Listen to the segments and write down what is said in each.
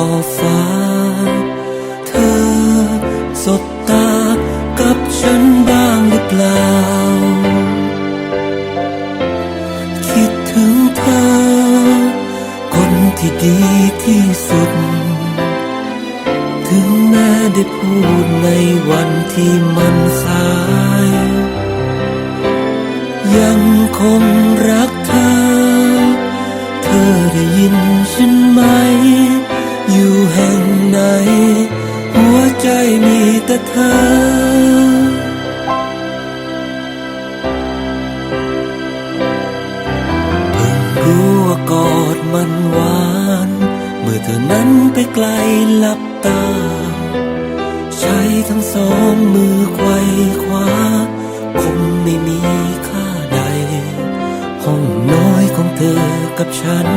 อบฟ้า เธอสบตากับฉันบ้างหรือเปล่า คิดถึงเธอ คนที่ดีที่สุด ถึงแม้ได้พูดในวันที่มันสาย ยังคงรักเธอ เธอได้ยินฉัน แห่งไหน หัวใจมีแต่เธอเพิ่งรู้ว่ากอดมันหวาน เมื่อเธอนั้นไปไกลหลับตา ใช้ทั้งสองมือไขว้คว้าคงไม่มีค่าใด ห้องน้อยของเธอกับฉัน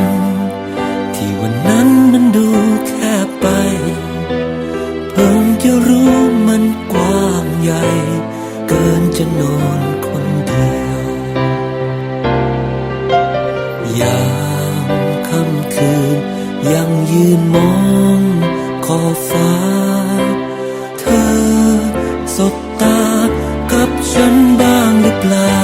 ที่วันนั้น มันดูแคบไป เพิ่งจะรู้มันกว้างใหญ่ เกินจะนอนคนเดียว ยามค่ำคืนยังยืนมองขอบฟ้า เธอสบตากับฉันบ้างหรือเปล่า